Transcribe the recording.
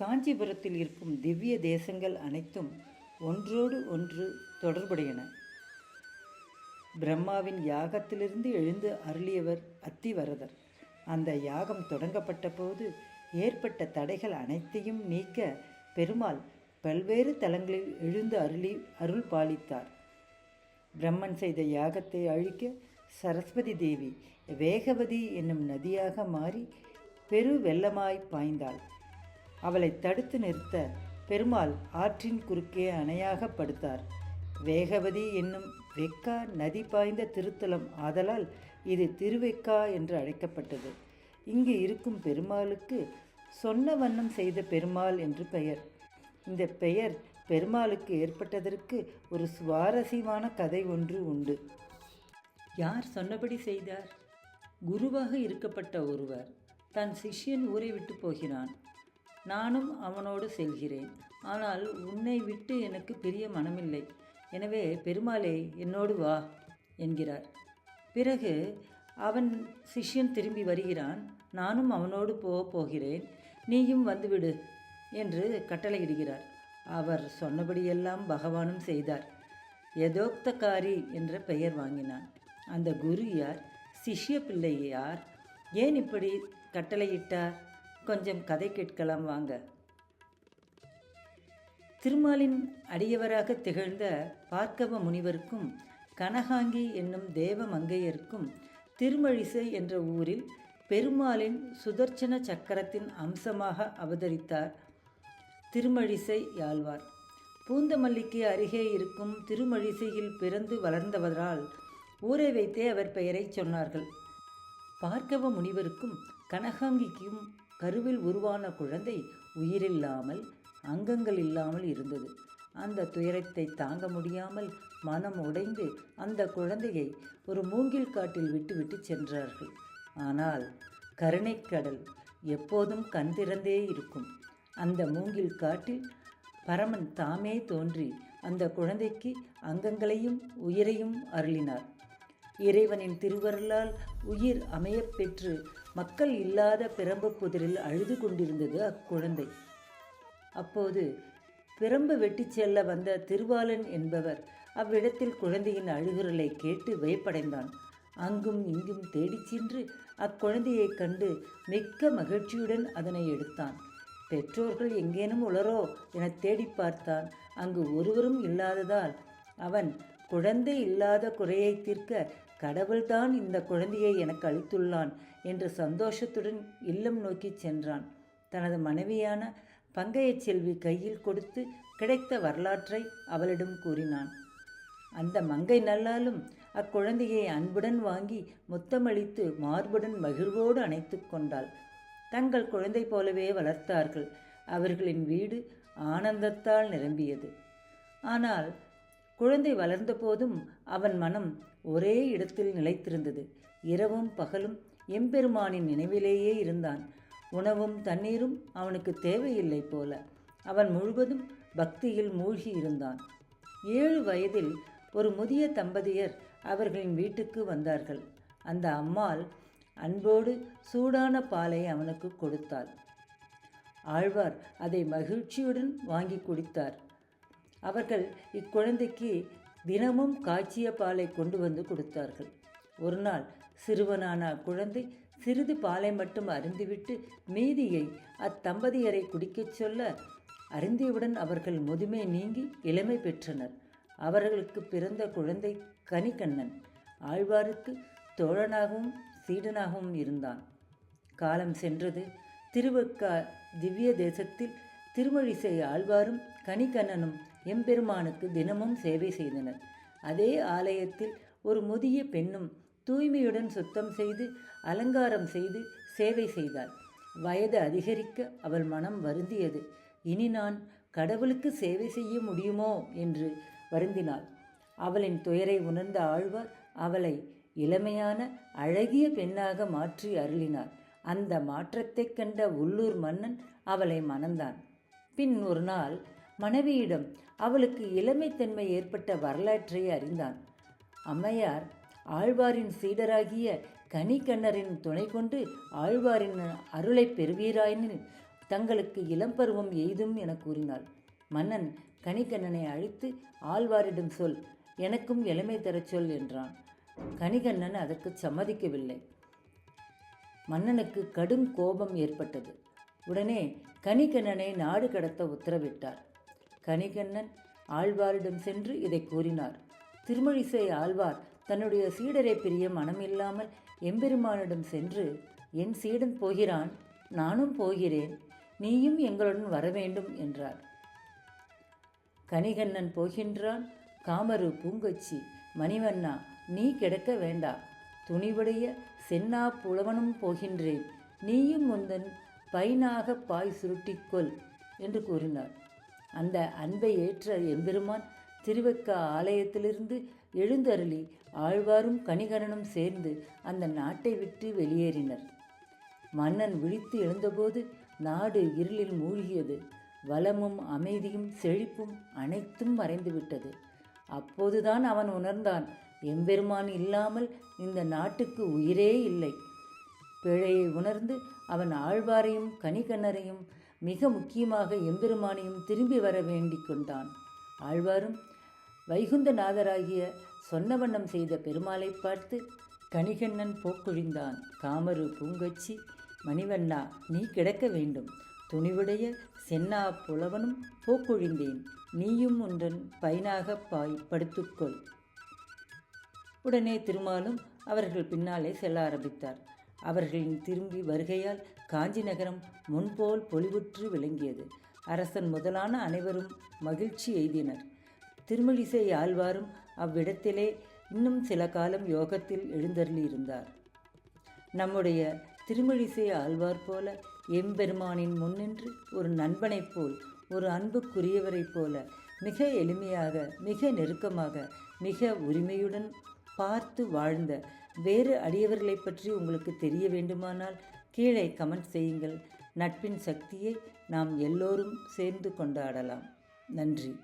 காஞ்சிபுரத்தில் இருக்கும் திவ்ய தேசங்கள் அனைத்தும் ஒன்றோடு ஒன்று தொடர்புடையன. பிரம்மாவின் யாகத்திலிருந்து எழுந்து அருளியவர் அத்திவரதர். அந்த யாகம் தொடங்கப்பட்ட போது ஏற்பட்ட தடைகள் அனைத்தையும் நீக்க பெருமாள் பல்வேறு தலங்களில் எழுந்து அருளி அருள் பாலித்தார். பிரம்மன் செய்த யாகத்தை அழிக்க சரஸ்வதி தேவி வேகவதி என்னும் நதியாக மாறி பெரு வெள்ளமாய் பாய்ந்தாள். அவளை தடுத்து நிறுத்த பெருமாள் ஆற்றின் குறுக்கே அணையாக படுத்தார். வேகவதி என்னும் வெக்கா நதி பாய்ந்த திருத்தலம் ஆதலால் இது திருவெக்கா என்று அழைக்கப்பட்டது. இங்கு இருக்கும் பெருமாளுக்கு சொன்ன வண்ணம் செய்த பெருமாள் என்று பெயர். இந்த பெயர் பெருமாளுக்கு ஏற்பட்டதற்கு ஒரு சுவாரஸ்யமான கதை ஒன்று உண்டு. யார் சொன்னபடி செய்தார்? குருவாக இருக்கப்பட்ட ஒருவர் தன் சிஷ்யன் ஊரை விட்டு போகிறான். நானும் அவனோடு செல்கிறேன். ஆனால் உன்னை விட்டு எனக்கு பெரிய மனமில்லை. எனவே பெருமாளே என்னோடு வா என்கிறார். பிறகு அவன் சிஷ்யன் திரும்பி வருகிறான். நானும் அவனோடு போகப் போகிறேன். நீயும் வந்துவிடு என்று கட்டளையிடுகிறார். அவர் சொன்னபடியெல்லாம் பகவானும் செய்தார். யதோக்தகாரி என்ற பெயர் வாங்கினான். அந்த குரு யார்? சிஷ்ய பிள்ளை யார்? ஏன் இப்படி கட்டளையிட்டார்? கொஞ்சம் கதை கேட்கலாம் வாங்க. திருமாலின் அடியவராக திகழ்ந்த பார்க்கவ முனிவருக்கும் கனகாங்கி என்னும் தேவ மங்கையருக்கும் திருமழிசை என்ற ஊரில் பெருமாளின் சுதர்ச்சன சக்கரத்தின் அம்சமாக அவதரித்தார் திருமழிசை யாழ்வார். பூந்தமல்லிக்கு அருகே இருக்கும் திருமழிசையில் பிறந்து வளர்ந்தவரால் ஊரை வைத்தே அவர் பெயரைச் சொன்னார்கள். பார்க்கவ முனிவருக்கும் கனகாங்கிக்கும் கருவில் உருவான குழந்தை உயிரில்லாமல் அங்கங்கள் இல்லாமல் இருந்தது. அந்த துயரத்தை தாங்க முடியாமல் மனம் உடைந்து அந்த குழந்தையை ஒரு மூங்கில் காட்டில் விட்டுவிட்டு சென்றார்கள். ஆனால் கருணைக்கடல் எப்போதும் கண் திறந்தே இருக்கும். அந்த மூங்கில் காட்டில் பரமன் தாமே தோன்றி அந்த குழந்தைக்கு அங்கங்களையும் உயிரையும் அருளினார். இறைவனின் திருவருளால் உயிர் அமையப்பெற்று மக்கள் இல்லாத பிரம்பு புதிரில் அழுது கொண்டிருந்தது அக்குழந்தை. அப்போது பிரம்பு வெட்டி செல்ல வந்த திருவாளன் என்பவர் அவ்விடத்தில் குழந்தையின் அழுகுரலை கேட்டு வியப்படைந்தான். அங்கும் இங்கும் தேடிச் சென்று அக்குழந்தையைக் கண்டு மிக்க மகிழ்ச்சியுடன் அதனை எடுத்தான். பெற்றோர்கள் எங்கேனும் உளரோ? என தேடி பார்த்தான். அங்கு ஒருவரும் இல்லாததால் அவன் குழந்தை இல்லாத குறையை தீர்க்க கடவுள்தான் இந்த குழந்தையை எனக்கு அளித்துள்ளான் என்று சந்தோஷத்துடன் இல்லம் நோக்கிச் சென்றான். தனது மனைவியான பங்கையச் செல்வி கையில் கொடுத்து கிடைத்த வரலாற்றை அவளிடம் கூறினான். அந்த மங்கை நல்லாலும் அக்குழந்தையை அன்புடன் வாங்கி முத்தமளித்து மார்புடன் மகிழ்வோடு அணைத்து கொண்டாள். தங்கள் குழந்தை போலவே வளர்த்தார்கள். அவர்களின் வீடு ஆனந்தத்தால் நிரம்பியது. ஆனால் குழந்தை வளர்ந்தபோதும் அவன் மனம் ஒரே இடத்தில் நிலைத்திருந்தது. இரவும் பகலும் எம்பெருமானின் நினைவிலேயே இருந்தான். உணவும் தண்ணீரும் அவனுக்கு தேவையில்லை போல. அவன் முழுவதும் பக்தியில் மூழ்கி இருந்தான். ஏழு வயதில் ஒரு முதிய தம்பதியர் அவர்களின் வீட்டுக்கு வந்தார்கள். அந்த அம்மாள் அன்போடு சூடான பாலை அவனுக்கு கொடுத்தாள். ஆழ்வார் அதை மகிழ்ச்சியுடன் வாங்கி குடித்தார். அவர்கள் இக்குழந்தைக்கு தினமும் காய்ச்சிய பாலை கொண்டு வந்து கொடுத்தார்கள். ஒரு நாள் சிறுவனான குழந்தை சிறிது பாலை மட்டும் அருந்திவிட்டு மீதியை அத்தம்பதியரை குடிக்கச் சொல்ல அருந்தியவுடன் அவர்கள் முதுமை நீங்கி இளமை பெற்றனர். அவர்களுக்கு பிறந்த குழந்தை கனிக்கண்ணன் ஆழ்வாருக்கு தோழனாகவும் சீடனாகவும் இருந்தான். காலம் சென்றது. திருவக்கா திவ்ய தேசத்தில் திருமழிசை ஆழ்வாரும் கனிக்கண்ணனும் எம்பெருமானுக்கு தினமும் சேவை செய்தனர். அதே ஆலயத்தில் ஒரு முதிய பெண்ணும் தூய்மையுடன் சுத்தம் செய்து அலங்காரம் செய்து சேவை செய்தாள். வயது அதிகரிக்க அவள் மனம் வருந்தியது. இனி நான் கடவுளுக்கு சேவை செய்ய முடியுமோ? என்று வருந்தினாள். அவளின் துயரை உணர்ந்த ஆழ்வார் அவளை இளமையான அழகிய பெண்ணாக மாற்றி அருளினார். அந்த மாற்றத்தைக் கண்ட உள்ளூர் மன்னன் அவளை மணந்தான். பின் ஒரு நாள் மனைவியிடம் அவளுக்கு இளமைத்தன்மை ஏற்பட்ட வரலாற்றை அறிந்தான். அம்மையார் ஆழ்வாரின் சீடராகிய கனிக்கண்ணரின் துணை கொண்டு ஆழ்வாரின் அருளை பெறுவீராயினில் தங்களுக்கு இளம்பருவம் எய்தும் என கூறினாள். மன்னன் கணிகண்ணனை அழைத்து ஆழ்வாரிடம் சொல் எனக்கும் இளமை தரச் சொல் என்றான். கணிகண்ணன் அதற்கு சம்மதிக்கவில்லை. மன்னனுக்கு கடும் கோபம் ஏற்பட்டது. உடனே கணிகண்ணனை நாடு கடத்த உத்தரவிட்டார். கணிகண்ணன் ஆழ்வாரிடம் சென்று இதை கூறினார். திருமழிசை ஆழ்வார் தன்னுடைய சீடரை பிரிய மனமில்லாமல் எம்பெருமானிடம் சென்று என் சீடன் போகிறான் நானும் போகிறேன் நீயும் எங்களுடன் வர வேண்டும் என்றார். கணிகண்ணன் போகின்றான் காமரு பூங்கொச்சி மணிவண்ணா நீ கிடக்க வேண்டா. துணிவுடைய சென்னா புலவனும் போகின்றேன். நீயும் முந்தன் பைனாக பாய் சுருட்டிக்கொள் என்று கூறினார். அந்த அன்பை ஏற்ற எம்பெருமான் திருவெக்க ஆலயத்திலிருந்து எழுந்தருளி ஆழ்வாரும் கணிகரனும் சேர்ந்து அந்த நாட்டை விட்டு வெளியேறினர். மன்னன் விழித்து எழுந்தபோது நாடு இருளில் மூழ்கியது. வளமும் அமைதியும் செழிப்பும் அனைத்தும் மறைந்துவிட்டது. அப்போதுதான் அவன் உணர்ந்தான் எம்பெருமான் இல்லாமல் இந்த நாட்டுக்கு உயிரே இல்லை. பிழையை உணர்ந்து அவன் ஆழ்வாரையும் கனிகண்ணரையும் மிக முக்கியமாக எம்பெருமானையும் திரும்பி வர வேண்டிக் கொண்டான். ஆழ்வாரும் வைகுந்தநாதராகிய சொன்னவண்ணம் செய்த பெருமாளை பார்த்து கணிகண்ணன் போக்குழிந்தான். காமரு பூங்கொச்சி மணிவண்ணா நீ கிடக்க வேண்டும். துணிவுடைய சென்னா புலவனும் போக்குழிந்தேன். நீயும் ஒன்றன் பயனாக பாய் படுத்துக்கொள் உடனே திருமாலும் அவர்கள் பின்னாலே செல்ல ஆரம்பித்தார். அவர்களின் திரும்பி வருகையால் காஞ்சி நகரம் முன்போல் பொலிவுற்று விளங்கியது. அரசன் முதலான அனைவரும் மகிழ்ச்சி எய்தினர். திருமலிசை ஆழ்வாரும் அவ்விடத்திலே இன்னும் சில காலம் யோகத்தில் எழுந்தருளியிருந்தார் நம்முடைய திருமழிசை ஆழ்வார் போல எம்பெருமானின் முன்னின்று ஒரு நண்பனைப் போல் ஒரு அன்புக்குரியவரைப் போல மிக எளிமையாக மிக நெருக்கமாக மிக உரிமையுடன் பார்த்து வாழ்ந்த வேறு அடியவர்களைப் பற்றி உங்களுக்கு தெரிய வேண்டுமானால் கீழே கமெண்ட் செய்யுங்கள். நட்பின் சக்தியை நாம் எல்லோரும் சேர்ந்து கொண்டாடலாம். நன்றி.